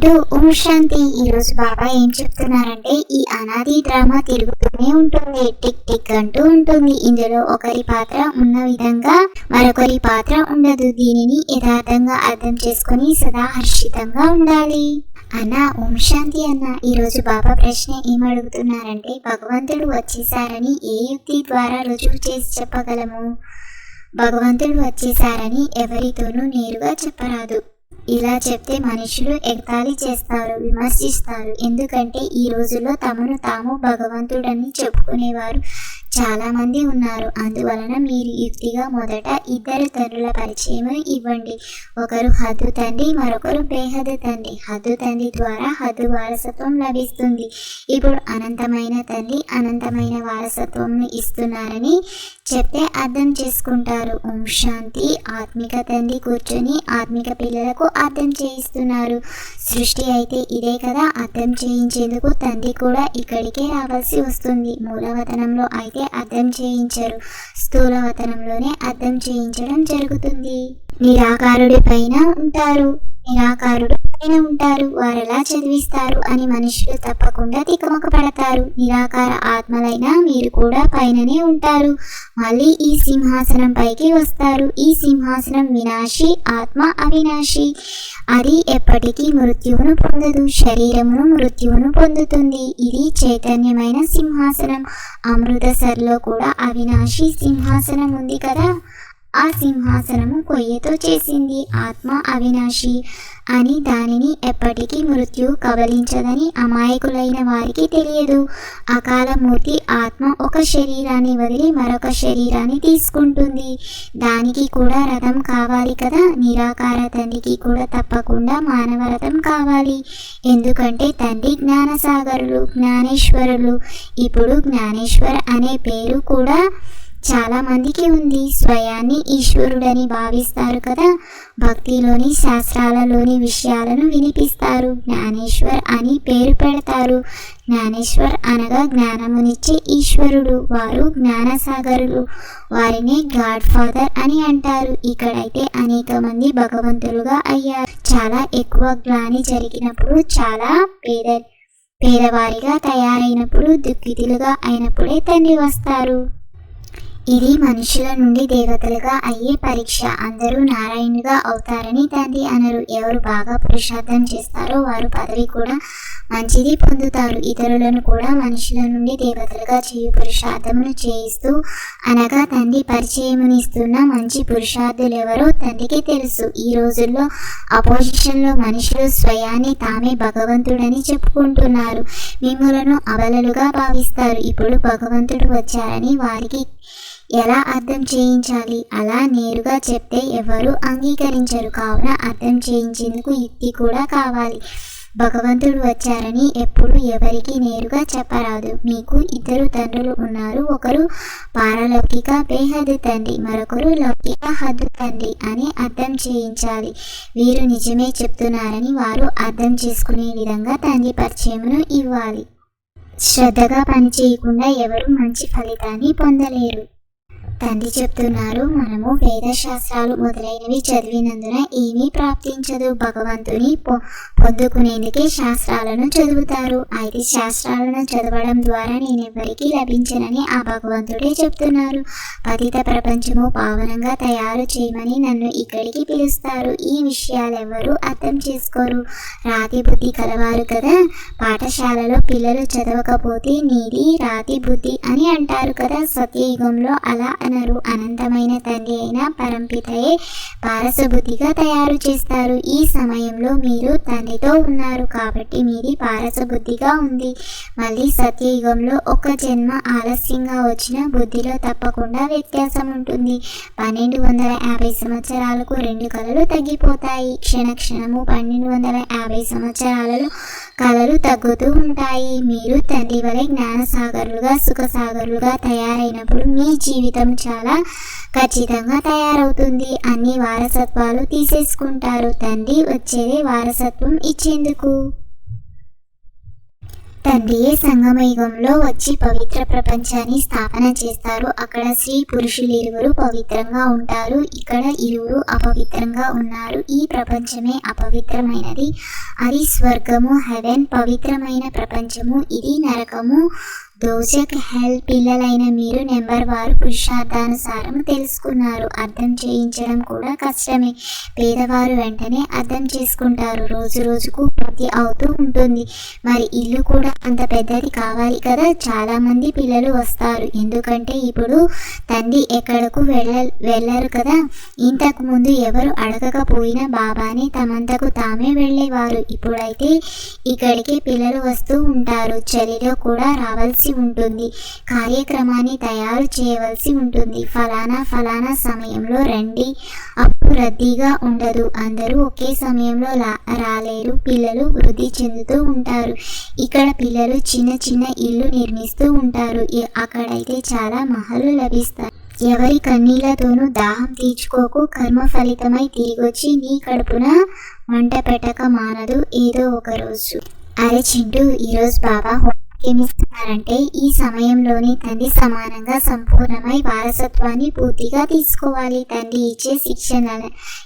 వింటూ ఓం శాంతి ఈరోజు బాబా ఏం చెప్తున్నారంటే ఈ అనాది డ్రామా తిరుగుతూనే ఉంటుంది టిక్ టిక్ అంటూ ఉంటుంది. ఇందులో ఒకరి పాత్ర ఉన్న విధంగా మరొకరి పాత్ర ఉండదు. దీనిని యథార్థంగా అర్థం చేసుకొని సదా హర్షితంగా ఉండాలి. అన్న ఓం శాంతి అన్న ఈరోజు బాబా ప్రశ్న ఏమడుగుతున్నారంటే భగవంతుడు వచ్చేసారని ఏ యుక్తి ద్వారా రుజువు చేసి చెప్పగలము? భగవంతుడు వచ్చేసారని ఎవరితోనూ నేరుగా చెప్పరాదు. ఇలా చెప్తే మనుషులు ఎగతాళి చేస్తారు విమర్శిస్తారు. ఎందుకంటే ఈ రోజుల్లో తమను తాము భగవంతుడని చెప్పుకునేవారు చాలామంది ఉన్నారు. అందువలన మీరు యుక్తిగా మొదట ఇద్దరు తండ్రుల పరిచయం ఇవ్వండి. ఒకరు హద్దు తండ్రి మరొకరు బేహద్దు తండ్రి. హద్దు తండ్రి ద్వారా హద్దు వారసత్వం లభిస్తుంది. ఇప్పుడు అనంతమైన తండ్రి అనంతమైన వారసత్వం ఇస్తున్నారని చెప్తే అర్థం చేసుకుంటారు. ఓం శాంతి. ఆత్మిక తండ్రి కూర్చొని ఆత్మిక పిల్లలకు అర్థం చేయిస్తున్నారు. సృష్టి అయితే ఇదే కదా అర్థం చేయించేందుకు తండ్రి కూడా ఇక్కడికే రావాల్సి వస్తుంది. మూలవతనంలో అయితే అర్థం చేయించరు. స్థూలవతనంలోనే అర్థం చేయించడం జరుగుతుంది. నిరాకారుడి పైన ఉంటారు. నిరాకారుడు పైన ఉంటారు. వారు ఎలా చదివిస్తారు అని మనుషులు తప్పకుండా తికమక పడతారు నిరాకార ఆత్మలైన మీరు కూడా పైననే ఉంటారు. మళ్ళీ ఈ సింహాసనం పైకి వస్తారు. ఈ సింహాసనం వినాశి ఆత్మ అవినాశి. అది ఎప్పటికీ మృత్యువును పొందదు. శరీరమును మృత్యువును పొందుతుంది. ఇది చైతన్యమైన సింహాసనం. అమృతసర్లో కూడా అవినాశి సింహాసనం ఉంది కదా. ఆ సింహాసనము కొయ్యతో చేసింది ఆత్మ అవినాశి. అని దానిని ఎప్పటికీ మృత్యు కబలించదని అమాయకులైన వారికి తెలియదు. అకాలమూర్తి ఆత్మ ఒక శరీరాన్ని వదిలి మరొక శరీరాన్ని తీసుకుంటుంది. దానికి కూడా రథం కావాలి కదా? నిరాకార తండ్రికి కూడా తప్పకుండా మానవ రథం కావాలి. ఎందుకంటే తండ్రి జ్ఞానసాగరులు జ్ఞానేశ్వరులు. ఇప్పుడు జ్ఞానేశ్వర్ అనే పేరు కూడా చాలా మందికి ఉంది. స్వయాన్ని ఈశ్వరుడని భావిస్తారు కదా. భక్తిలోని శాస్త్రాలలోని విషయాలను వినిపిస్తారు. జ్ఞానేశ్వర్ అని పేరు పెడతారు. జ్ఞానేశ్వర్ అనగా జ్ఞానమునిచ్చే ఈశ్వరుడు. వారు జ్ఞానసాగరులు. వారిని గాడ్ ఫాదర్ అని అంటారు. ఇక్కడైతే అనేక మంది భగవంతులుగా అయ్యారు. చాలా ఎక్కువ గ్లాని జరిగినప్పుడు చాలా పేద పేదవారిగా తయారైనప్పుడు దుఃఖితులుగా అయినప్పుడే తండ్రి వస్తారు. ఇది మనుషుల నుండి దేవతలుగా అయ్యే పరీక్ష. అందరూ నారాయణుగా అవుతారని తండ్రి అనరు. ఎవరు బాగా పురుషార్థం చేస్తారో వారు పదవి కూడా మంచిది పొందుతారు. ఇతరులను కూడా మనుషుల నుండి దేవతలుగా చేయు పురుషార్థమును చేయిస్తూ అనగా తండ్రి పరిచయమునిస్తున్న మంచి పురుషార్థులు ఎవరో తండ్రికి తెలుసు. ఈ రోజుల్లో అపోజిషన్లో మనుషులు స్వయాన్ని తామే భగవంతుడని చెప్పుకుంటున్నారు. మిమ్మలను అవలలుగా భావిస్తారు. ఇప్పుడు భగవంతుడు వచ్చారని వారికి ఎలా అర్థం చేయించాలి? అలా నేరుగా చెప్తే ఎవరు అంగీకరించరు. కావున అర్థం చేయించేందుకు యుక్తి కూడా కావాలి. భగవంతుడు వచ్చారని ఎప్పుడు ఎవరికి నేరుగా చెప్పరాదు. మీకు ఇద్దరు తండ్రులు ఉన్నారు. ఒకరు పారలౌకిక బేహద్దు తండ్రి మరొకరు లౌకిక హద్దు తండ్రి అని అర్థం చేయించాలి. వీరు నిజమే చెప్తున్నారని వారు అర్థం చేసుకునే విధంగా తండ్రి పరిచయమును ఇవ్వాలి. శ్రద్ధగా పనిచేయకుండా ఎవరు మంచి ఫలితాన్ని పొందలేరు. తండ్రి చెప్తున్నారు మనము వేదశాస్త్రాలు మొదలైనవి చదివినందున ఏమీ ప్రాప్తించదు. భగవంతుని పొ పొందుకునేందుకే శాస్త్రాలను చదువుతారు. అయితే శాస్త్రాలను చదవడం ద్వారా నేను ఎవరికి లభించనని ఆ భగవంతుడే చెప్తున్నారు. పతిత ప్రపంచము పావనంగా తయారు చేయమని నన్ను ఇక్కడికి పిలుస్తారు. ఈ విషయాలు ఎవరు అర్థం చేసుకోరు. రాతి బుద్ధి కలవారు కదా. పాఠశాలలో పిల్లలు చదవకపోతే నీది రాతి బుద్ధి అని అంటారు కదా. సత్యయుగంలో అలా అనరు. అనంతమైన తండ్రి అయిన పరంపితయే పారసబుద్ధిగా తయారు చేస్తారు. ఈ సమయంలో మీరు తండ్రితో ఉన్నారు కాబట్టి మీది పారసబుద్ధిగా ఉంది. మళ్ళీ సత్యయుగంలో ఒక జన్మ ఆలస్యంగా వచ్చిన బుద్ధిలో తప్పకుండా వ్యత్యాసం ఉంటుంది. పన్నెండు వందల యాభై సంవత్సరాలకు రెండు కళలు తగ్గిపోతాయి. క్షణ క్షణము పన్నెండు వందల యాభై సంవత్సరాలలో కళలు తగ్గుతూ ఉంటాయి. మీరు తండ్రి వలె జ్ఞానసాగరులుగా సుఖసాగరులుగా తయారైనప్పుడు మీ జీవితం చాలా ఖచ్చితంగా తయారవుతుంది. అన్ని వారసత్వాలు తీసేసుకుంటారు. తండ్రి వచ్చేది వారసత్వం ఇచ్చేందుకు. తండ్రియే సంగమయుగంలో వచ్చి పవిత్ర ప్రపంచాన్ని స్థాపన చేస్తారు అక్కడ స్త్రీ పురుషులు ఇరువురు పవిత్రంగా ఉంటారు. ఇక్కడ ఇరువురు అపవిత్రంగా ఉన్నారు. ఈ ప్రపంచమే అపవిత్రమైనది. అది స్వర్గము హెవెన్ పవిత్రమైన ప్రపంచము. ఇది నరకము దోజక్ హెల్ పిల్లలైన మీరు నెంబర్ వారు పురుషార్థానుసారం తెలుసుకున్నారు. అర్థం చేయించడం కూడా కష్టమే. పేదవారు వెంటనే అర్థం చేసుకుంటారు. రోజు రోజుకు పూర్తి అవుతూ ఉంటుంది. మరి ఇల్లు కూడా అంత పెద్దది కావాలి కదా? చాలామంది పిల్లలు వస్తారు. ఎందుకంటే ఇప్పుడు తండ్రి ఎక్కడకు వెళ్ళ వెళ్ళరు కదా? ఇంతకు ముందు ఎవరు అడగకపోయినా బాబానే తమంతకు తామే వెళ్ళేవారు. ఇప్పుడైతే ఇక్కడికి పిల్లలు వస్తూ ఉంటారు. చలిలో కూడా రావాల్సి ఉంటుంది. కార్యక్రమాన్ని తయారు చేయవలసి ఉంటుంది. ఫలానా ఫలానా సమయంలో రండి. అప్పు రద్దీగా ఉండదు. అందరూ ఒకే సమయంలో రాలేరు. పిల్లలు వృద్ధి చెందుతూ ఉంటారు. ఇక్కడ పిల్లలు చిన్న చిన్న ఇల్లు నిర్మిస్తూ ఉంటారు. అక్కడైతే చాలా మహలు లభిస్తాయి. ఎవరి కన్నీళ్ళతోనూ దాహం తీర్చుకోకు. కర్మ ఫలితమై తిరిగొచ్చి నీ కడుపున మంట పెట్టక మానదు. ఏదో ఒక రోజు. అరే చింటూ ఈరోజు బాబా ఏమిస్తున్నారంటే ఈ సమయంలోనే తండ్రి సమానంగా సంపూర్ణమై వారసత్వాన్ని పూర్తిగా తీసుకోవాలి. తండ్రి ఇచ్చే శిక్షణ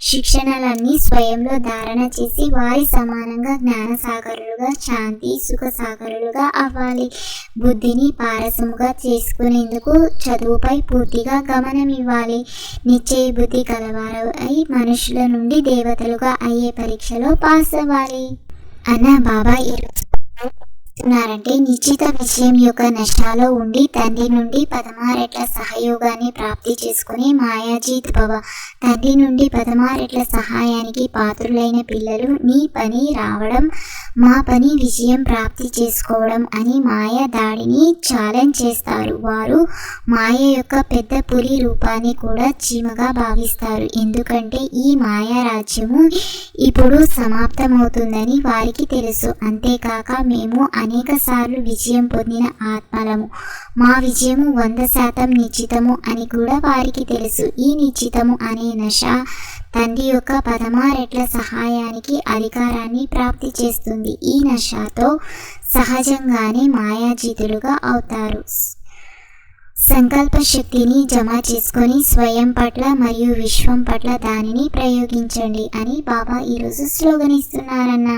శిక్షణలన్నీ స్వయంలో ధారణ చేసి వారి సమానంగా జ్ఞాన సాగరులుగా శాంతి సుఖ సాగరులుగా అవ్వాలి. బుద్ధిని పారసముగా చేసుకునేందుకు చదువుపై పూర్తిగా గమనం ఇవ్వాలి. నిశ్చయ బుద్ధి కలవారు అయి మనుషుల నుండి దేవతలుగా అయ్యే పరీక్షలో పాస్ అవ్వాలి. అన్న బాబా ఈరోజు చేస్తున్నారంటే నిశ్చిత విషయం యొక్క నష్టాలో ఉండి తండ్రి నుండి పదమారెట్ల సహయోగాన్ని ప్రాప్తి చేసుకుని మాయాజీత్ భవ. తండ్రి నుండి పదమారెట్ల సహాయానికి పాత్రులైన పిల్లలు నీ పని రావడం మా పని విజయం ప్రాప్తి చేసుకోవడం అని మాయ దాడిని ఛాలెంజ్ చేస్తారు. వారు మాయ యొక్క పెద్ద పులి రూపాన్ని కూడా చీమగా భావిస్తారు. ఎందుకంటే ఈ మాయా రాజ్యము ఇప్పుడు సమాప్తమవుతుందని వారికి తెలుసు. అంతేకాక మేము అనేక సార్లు విజయం పొందిన ఆత్మలము. మా విజయము వంద శాతం నిశ్చితము అని కూడా వారికి తెలుసు. ఈ నిశ్చితము అనే నశ తండ్రి యొక్క పదమారెట్ల సహాయానికి అధికారాన్ని ప్రాప్తి చేస్తుంది. ఈ నషాతో సహజంగానే మాయాజీతులుగా అవుతారు. సంకల్ప శక్తిని జమ చేసుకొని స్వయం పట్ల మరియు విశ్వం పట్ల దానిని ప్రయోగించండి అని బాబా ఈరోజు స్లోగన్ ఇస్తున్నారన్న